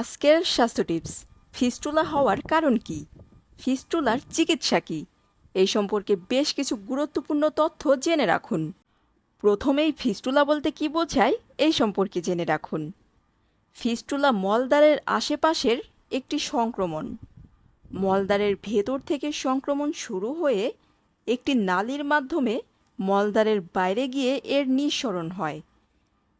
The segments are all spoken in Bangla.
আজকের স্বাস্থ্য টিপস, ফিস্টুলা হওয়ার কারণ কি? ফিস্টুলার চিকিৎসা কি? এই সম্পর্কে বেশ কিছু গুরুত্বপূর্ণ তথ্য জেনে রাখুন। প্রথমেই ফিস্টুলা বলতে কি বোঝায়, এই সম্পর্কে জেনে রাখুন। ফিস্টুলা মলদ্বারের আশেপাশের একটি সংক্রমণ। মলদ্বারের ভেতর থেকে সংক্রমণ শুরু হয়ে একটি নালীর মাধ্যমে মলদ্বারের বাইরে গিয়ে এর নিঃসরণ হয়।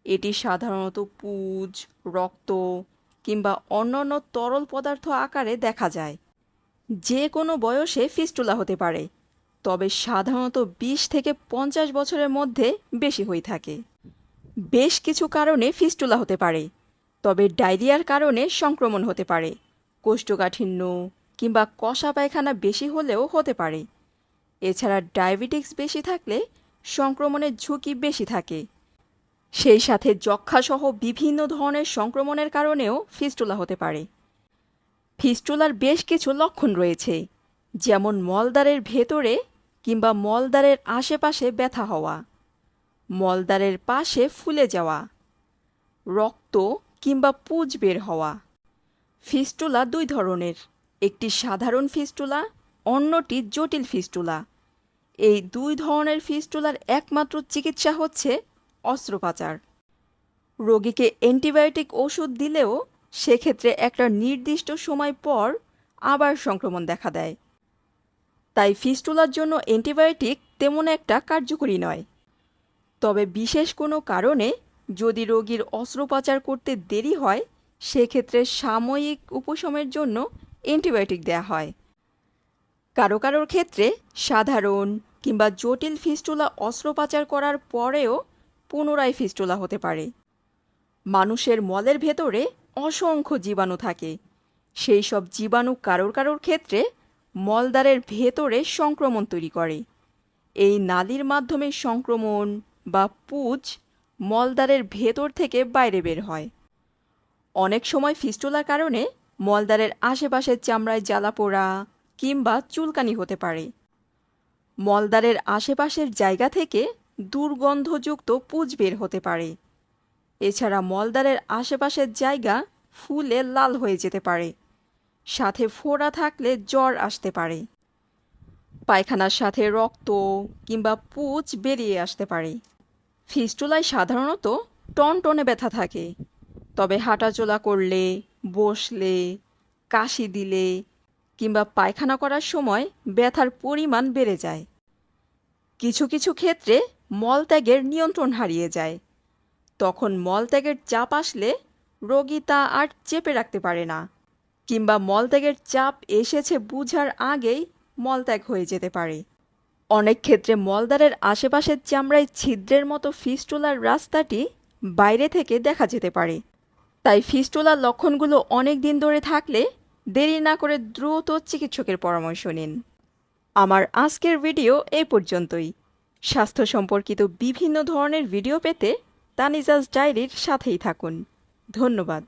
এটি সাধারণত পুজ, রক্ত কিংবা অন্যান্য তরল পদার্থ আকারে দেখা যায়। যে কোনো বয়সে ফিস্টুলা হতে পারে, তবে সাধারণত বিশ থেকে পঞ্চাশ বছরের মধ্যে বেশি হয়ে থাকে। বেশ কিছু কারণে ফিস্টুলা হতে পারে, তবে ডায়রিয়ার কারণে সংক্রমণ হতে পারে, কোষ্ঠকাঠিন্য কিংবা কষা পায়খানা বেশি হলেও হতে পারে। এছাড়া ডায়াবেটিক্স বেশি থাকলে সংক্রমণের ঝুঁকি বেশি থাকে। সেই সাথে যক্ষাসহ বিভিন্ন ধরনের সংক্রমণের কারণেও ফিস্টুলা হতে পারে। ফিস্টুলার বেশ কিছু লক্ষণ রয়েছে, যেমন মলদ্বারের ভেতরে কিংবা মলদ্বারের আশেপাশে ব্যথা হওয়া, মলদ্বারের পাশে ফুলে যাওয়া, রক্ত কিংবা পুজ বের হওয়া। ফিস্টুলা দুই ধরনের, একটি সাধারণ ফিস্টুলা, অন্যটি জটিল ফিস্টুলা। এই দুই ধরনের ফিস্টুলার একমাত্র চিকিৎসা হচ্ছে অস্ত্রোপচার। রোগীকে অ্যান্টিবায়োটিক ওষুধ দিলেও সেক্ষেত্রে একটা নির্দিষ্ট সময় পর আবার সংক্রমণ দেখা দেয়। তাই ফিস্টুলার জন্য অ্যান্টিবায়োটিক তেমন একটা কার্যকরী নয়। তবে বিশেষ কোনো কারণে যদি রোগীর অস্ত্রোপচার করতে দেরি হয়, সেক্ষেত্রে সাময়িক উপশমের জন্য অ্যান্টিবায়োটিক দেওয়া হয়। কারও কারোর ক্ষেত্রে সাধারণ কিংবা জটিল ফিস্টুলা অস্ত্রোপচার করার পরেও পুনরায় ফিস্টুলা হতে পারে। মানুষের মলের ভেতরে অসংখ্য জীবাণু থাকে। সেই সব জীবাণু কারোর কারোর ক্ষেত্রে মলদ্বারের ভেতরে সংক্রমণ তৈরি করে। এই নালির মাধ্যমে সংক্রমণ বা পুজ মলদ্বারের ভেতর থেকে বাইরে বের হয়। অনেক সময় ফিস্টুলার কারণে মলদ্বারের আশেপাশের চামড়ায় জ্বালা পোড়া কিংবা চুলকানি হতে পারে। মলদ্বারের আশেপাশের জায়গা থেকে দুর্গন্ধযুক্ত পুজ বের হতে পারে। এছাড়া মলদ্বারের আশেপাশের জায়গা ফুলে লাল হয়ে যেতে পারে। সাথে ফোড়া থাকলে জ্বর আসতে পারে। পায়খানার সাথে রক্ত কিংবা পুজ বেরিয়ে আসতে পারে। ফিস্টুলায় সাধারণত টনটনে ব্যথা থাকে। তবে হাঁটাচলা করলে, বসলে, কাশি দিলে কিংবা পায়খানা করার সময় ব্যথার পরিমাণ বেড়ে যায়। কিছু কিছু ক্ষেত্রে মলত্যাগের নিয়ন্ত্রণ হারিয়ে যায়। তখন মলত্যাগের চাপ আসলে রোগী তা আর চেপে রাখতে পারে না, কিংবা মলত্যাগের চাপ এসেছে বুঝার আগেই মলত্যাগ হয়ে যেতে পারে। অনেক ক্ষেত্রে মলদ্বারের আশেপাশের চামড়ায় ছিদ্রের মতো ফিস্টুলার রাস্তাটি বাইরে থেকে দেখা যেতে পারে। তাই ফিস্টুলার লক্ষণগুলো অনেক দিন ধরে থাকলে দেরি না করে দ্রুত চিকিৎসকের পরামর্শ নিন। আমার আজকের ভিডিও এই পর্যন্তই। স্বাস্থ্য সম্পর্কিত বিভিন্ন ধরনের ভিডিও পেতে তানিজাজ ডায়েরির সাথেই থাকুন। ধন্যবাদ।